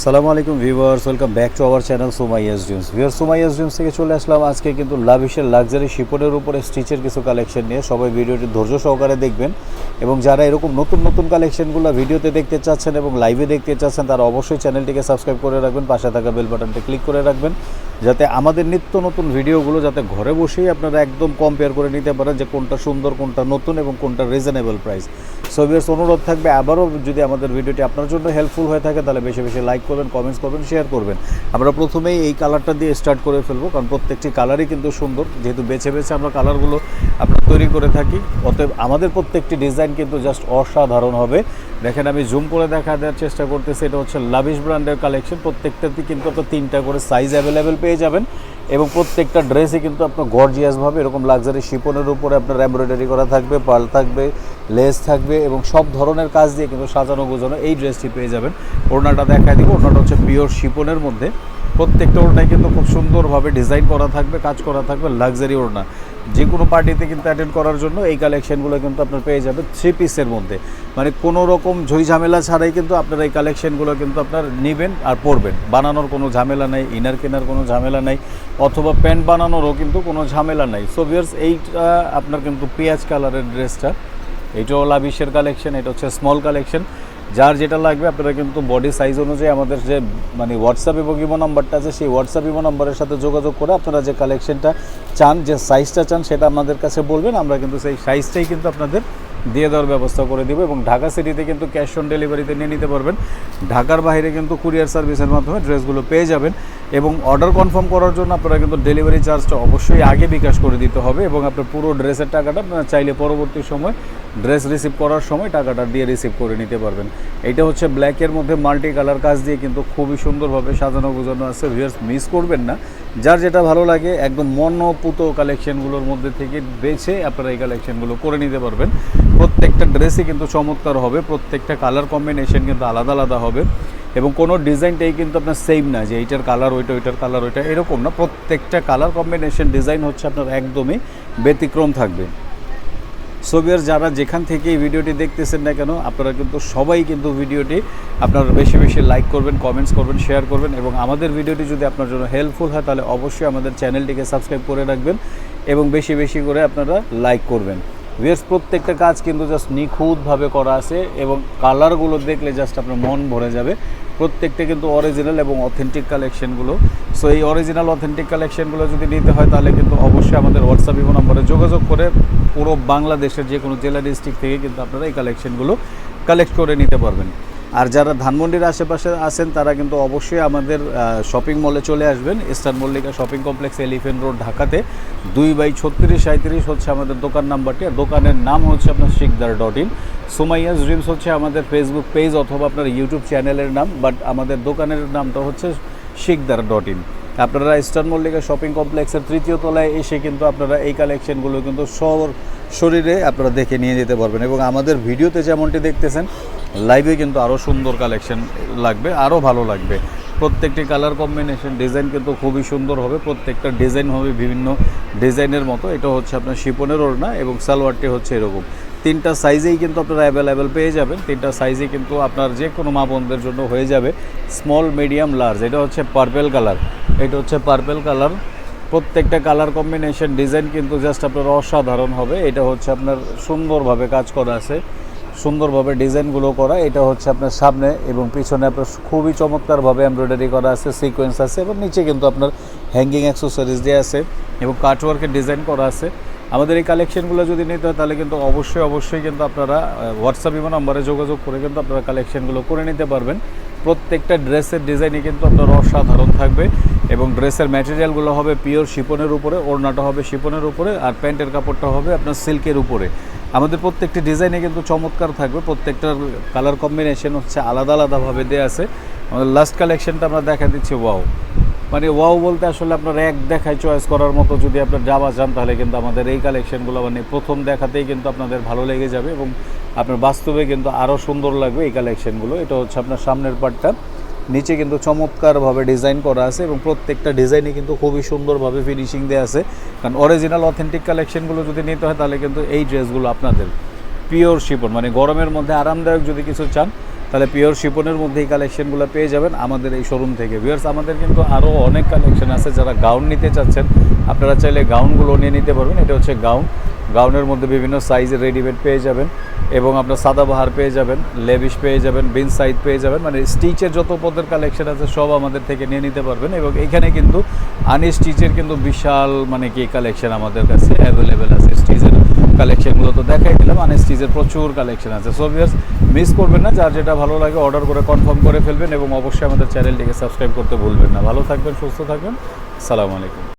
সালামু আলাইকুম viewers, welcome back to our channel Somai's dreams. Viewers dreams থেকে চলে আসলাম আজকে কিন্তু লাভিশের লাক্সারি শিপনের উপরে স্টিচের কিছু কালেকশন নিয়ে। সবাই ভিডিওটি ধৈর্য সহকারে দেখবেন এবং যারা এরকম নতুন নতুন কালেকশনগুলো ভিডিওতে দেখতে চাচ্ছেন এবং লাইভে দেখতে চাচ্ছেন, তারা অবশ্যই চ্যানেলটিকে সাবস্ক্রাইব করে রাখবেন, পাশে থাকা বেল বাটনটি ক্লিক করে রাখবেন। যাতে আমাদের নিত্য নতুন ভিডিওগুলো যাতে ঘরে বসেই আপনারা একদম কম্পেয়ার করে নিতে পারেন যে কোনটা সুন্দর, কোনটা নতুন এবং কোনটা রিজনেবল প্রাইস সো ভিউয়ার্স অনুরোধ থাকবে, আবারও যদি আমাদের ভিডিওটি আপনার জন্য হেল্পফুল হয়ে থাকে, তাহলে বেশি বেশি লাইক করবেন কমেন্টস করবেন শেয়ার করবেন। আমরা প্রথমেই এই কালারটা দিয়ে স্টার্ট করে ফেলব, কারণ প্রত্যেকটি কালারই কিন্তু সুন্দর। যেহেতু বেছে বেছে আমরা কালারগুলো আপনার তৈরি করে থাকি, অতএব আমাদের প্রত্যেকটি ডিজাইন কিন্তু জাস্ট অসাধারণ হবে। দেখেন, আমি জুম করে দেখা দেওয়ার চেষ্টা করতেছি। এটা হচ্ছে লাভিশ ব্র্যান্ডের কালেকশন প্রত্যেকটাতে কিন্তু আপনার তিনটা করে সাইজ অ্যাভেলেবেল পেয়ে যাবেন এবং প্রত্যেকটা ড্রেসই কিন্তু আপনার গর্জিয়াসভাবে এরকম লাক্সারি শিপনের উপরে আপনার এমব্রয়ডারি করা থাকবে পাল থাকবে লেস থাকবে এবং সব ধরনের কাজ দিয়ে কিন্তু সাজানো গোজানো এই ড্রেসটি পেয়ে যাবেন। ওড়নাটা দেখা দিব। ওড়নাটা হচ্ছে পিওর শিপনের মধ্যে। প্রত্যেকটা ওড়নায় কিন্তু খুব সুন্দরভাবে ডিজাইন করা থাকবে, কাজ করা থাকবে লাক্সারি ওড়না। যে কোনো পার্টিতে কিন্তু অ্যাটেন্ড করার জন্য এই কালেকশনগুলো কিন্তু আপনার পেয়ে যাবেন থ্রি পিসের মধ্যে। মানে কোনো রকম ঝই ঝামেলা ছাড়াই কিন্তু আপনারা এই কালেকশনগুলো কিন্তু আপনার নেবেন আর পরবেন। বানানোর কোনো ঝামেলা নেই ইনার কেনার কোনো ঝামেলা নেই, অথবা প্যান্ট বানানোরও কিন্তু কোনো ঝামেলা নাই। সো ভিয়ার্স এইটা আপনার কিন্তু পেঁয়াজ কালারের ড্রেসটা এটাও লাভিশের কালেকশন এটা হচ্ছে স্মল কালেকশন যার যেটা লাগবে, আপনারা কিন্তু বডি সাইজ অনুযায়ী আমাদের যে মানে হোয়াটসঅ্যাপ এবং ইমো নাম্বারটা আছে, সেই হোয়াটসঅ্যাপ ইমো নাম্বারের সাথে যোগাযোগ করে আপনারা যে কালেকশনটা চান, যে সাইজটা চান, সেটা আমাদের কাছে বলবেন। আমরা কিন্তু সেই সাইজটাই কিন্তু আপনাদের দিয়ে দেওয়ার ব্যবস্থা করে দিব এবং ঢাকা সিটিতে কিন্তু ক্যাশ অন ডেলিভারিতে নিয়ে নিতে পারবেন। ঢাকার বাইরে কিন্তু কুরিয়ার সার্ভিসের মাধ্যমে ড্রেসগুলো পেয়ে যাবেন এবং অর্ডার কনফার্ম করার জন্য আপনারা কিন্তু ডেলিভারি চার্জটা অবশ্যই আগে বিকাশ করে দিতে হবে এবং আপনার পুরো ড্রেসের টাকাটা আপনারা চাইলে পরবর্তী সময় ড্রেস রিসিভ করার সময় টাকাটা দিয়ে রিসিভ করে নিতে পারবেন। এইটা হচ্ছে ব্ল্যাকের মধ্যে মাল্টি কালার কাজ দিয়ে কিন্তু খুবই সুন্দরভাবে সাজানো গোজানো আছে। ভিউয়ার্স মিস করবেন না। যার যেটা ভালো লাগে, একদম মনপুত কালেকশনগুলোর মধ্যে থেকে বেছে আপনারা এই কালেকশনগুলো করে নিতে পারবেন। প্রত্যেকটা ড্রেসই কিন্তু চমৎকার হবে। প্রত্যেকটা কালার কম্বিনেশন কিন্তু আলাদা আলাদা হবে। এবং কোনো ডিজাইনটাই কিন্তু আপনার সেম না যে এইটার কালার ওইটা, ওইটার কালার ওইটা, এরকম না। প্রত্যেকটা কালার কম্বিনেশন ডিজাইন হচ্ছে আপনার একদমই ব্যতিক্রম থাকবে। সোভিয়ার যারা যেখান থেকে এই ভিডিওটি দেখতেছেন না কেন, আপনারা কিন্তু সবাই কিন্তু ভিডিওটি আপনারা বেশি বেশি লাইক করবেন কমেন্টস করবেন শেয়ার করবেন এবং আমাদের ভিডিওটি যদি আপনার জন্য হেল্পফুল হয়, তাহলে অবশ্যই আমাদের চ্যানেলটিকে সাবস্ক্রাইব করে রাখবেন এবং বেশি বেশি করে আপনারা লাইক করবেন। ভিয়ার্স প্রত্যেকটা কাজ কিন্তু জাস্ট নিখুঁতভাবে করা আছে এবং কালারগুলো দেখলে জাস্ট আপনার মন ভরে যাবে। প্রত্যেকটা কিন্তু অরিজিনাল এবং অথেন্টিক কালেকশনগুলো সো এই অরিজিনাল অথেন্টিক কালেকশনগুলো যদি নিতে হয়, তাহলে কিন্তু অবশ্যই আমাদের হোয়াটসঅ্যাপ ইমো নম্বরে যোগাযোগ করে পুরো বাংলাদেশের যে কোনো জেলা ডিস্ট্রিক্ট থেকে কিন্তু আপনারা এই কালেকশনগুলো কালেক্ট করে নিতে পারবেন। আর যারা ধানমন্ডির আশেপাশে আছেন, তারা কিন্তু অবশ্যই আমাদের শপিং মলে চলে আসবেন। Eastern Mallika shopping complex elephant road ঢাকাতে। দুই বাই ছত্রিশ সাঁত্রিশ হচ্ছে আমাদের দোকান নাম্বারটি। আর দোকানের নাম হচ্ছে আপনার Sikder dot in. Somaiya's dreams হচ্ছে আমাদের ফেসবুক পেজ অথবা আপনার ইউটিউব চ্যানেলের নাম বাট আমাদের দোকানের নামটা হচ্ছে শিকদার ডট ইন। আপনারা ইস্টার্ন মল্লিকা শপিং কমপ্লেক্সের তৃতীয় তলায় এসে কিন্তু আপনারা এই কালেকশনগুলো কিন্তু সর, শরীরে আপনারা দেখে নিয়ে যেতে পারবেন। এবং আমাদের ভিডিওতে যেমনটি দেখতেছেন লাইভে কিন্তু আরও সুন্দর কালেকশন লাগবে আরও ভালো লাগবে। প্রত্যেকটি কালার কম্বিনেশন ডিজাইন কিন্তু খুবই সুন্দর হবে, প্রত্যেকটা ডিজাইন হবে বিভিন্ন ডিজাইনের মতো। এটা হচ্ছে আপনার শিপনের ওড়না এবং সালোয়ারটি হচ্ছে এরকম। তিনটা সাইজেই কিন্তু আপনারা অ্যাভেলেবেল পেয়ে যাবেন। তিনটা সাইজে কিন্তু আপনার যে কোনো মা বোনদের জন্য হয়ে যাবে। স্মল মিডিয়াম লার্জ এটা হচ্ছে পার্পেল কালার এটা হচ্ছে পার্পেল কালার প্রত্যেকটা কালার কম্বিনেশন ডিজাইন কিন্তু জাস্ট আপনার অসাধারণ হবে। এটা হচ্ছে আপনার সুন্দরভাবে কাজ করা আছে। সুন্দরভাবে ডিজাইনগুলো করা, এটা হচ্ছে আপনার সামনে এবং পিছনে আপনার খুবই চমৎকারভাবে এমব্রয়ডারি করা আছে সিকোয়েন্স আছে এবং নিচে কিন্তু আপনার হ্যাঙ্গিং অ্যাক্সেসরিজ দিয়ে আছে এবং কাটওয়ার্কের ডিজাইন করা আছে। আমাদের এই কালেকশনগুলো যদি নিতে হয় তাহলে কিন্তু অবশ্যই অবশ্যই কিন্তু আপনারা হোয়াটসঅ্যাপ ইমো নাম্বারে যোগাযোগ করে কিন্তু আপনারা কালেকশনগুলো করে নিতে পারবেন। প্রত্যেকটা ড্রেসের ডিজাইনে কিন্তু আপনার অসাধারণ থাকবে এবং ড্রেসের ম্যাটেরিয়ালগুলো হবে পিওর শিপনের উপরে, ওড়নাটা হবে শিপনের উপরে আর প্যান্টের কাপড়টা হবে আপনার সিল্কের উপরে। আমাদের প্রত্যেকটি ডিজাইনে কিন্তু চমৎকার থাকবে, প্রত্যেকটার কালার কম্বিনেশন হচ্ছে আলাদা আলাদাভাবে দেওয়া আছে। আমাদের লাস্ট কালেকশনটা আমরা দেখা দিচ্ছি ওয়াও মানে ওয়াও বলতে আসলে আপনার এক দেখায় চয়েস করার মতো যদি আপনার যাওয়া যান তাহলে কিন্তু আমাদের এই কালেকশনগুলো মানে প্রথম দেখাতেই কিন্তু আপনাদের ভালো লেগে যাবে এবং আপনার বাস্তবে কিন্তু আরও সুন্দর লাগবে এই কালেকশনগুলো এটা হচ্ছে আপনার সামনের পার্টটা নিচে কিন্তু চমৎকারভাবে ডিজাইন করা আছে এবং প্রত্যেকটা ডিজাইনে কিন্তু খুবই সুন্দরভাবে ফিনিশিং দেওয়া আছে। কারণ অরিজিনাল অথেন্টিক কালেকশনগুলো যদি নিতে হয়, তাহলে কিন্তু এই ড্রেসগুলো আপনাদের পিওর শিপন মানে গরমের মধ্যে আরামদায়ক যদি কিছু চান, তাহলে পিওর শিপনের মধ্যে এই কালেকশনগুলো পেয়ে যাবেন আমাদের এই শোরুম থেকে। ভিউয়ার্স আমাদের কিন্তু আরও অনেক কালেকশন আছে যারা গাউন নিতে চাচ্ছেন। আপনারা চাইলে গাউনগুলো নিয়ে নিতে পারবেন। এটা হচ্ছে গাউন গাউনের মধ্যে বিভিন্ন সাইজের রেডিমেড পেয়ে যাবেন। এবং আপনার সাদাবাহার পেয়ে যাবেন লেবিশ পেয়ে যাবেন, বিন সাইড পেয়ে যাবেন মানে স্টিচের যত পদের কালেকশন আছে সব আমাদের থেকে নিয়ে নিতে পারবেন এবং এখানে কিন্তু আনস্টিচের কিন্তু বিশাল মানে কি কালেকশন আমাদের কাছে অ্যাভেলেবেল আছে। স্টিচের কালেকশনগুলো তো দেখাই দিলাম আনস্টিচের প্রচুর কালেকশন আছে। সো ভিউয়ার্স মিস করবেন না, যার যেটা ভালো লাগে অর্ডার করে কনফার্ম করে ফেলবেন এবং অবশ্যই আমাদের চ্যানেলটিকে সাবস্ক্রাইব করতে ভুলবেন না। ভালো থাকবেন, সুস্থ থাকবেন, সালামু আলাইকুম।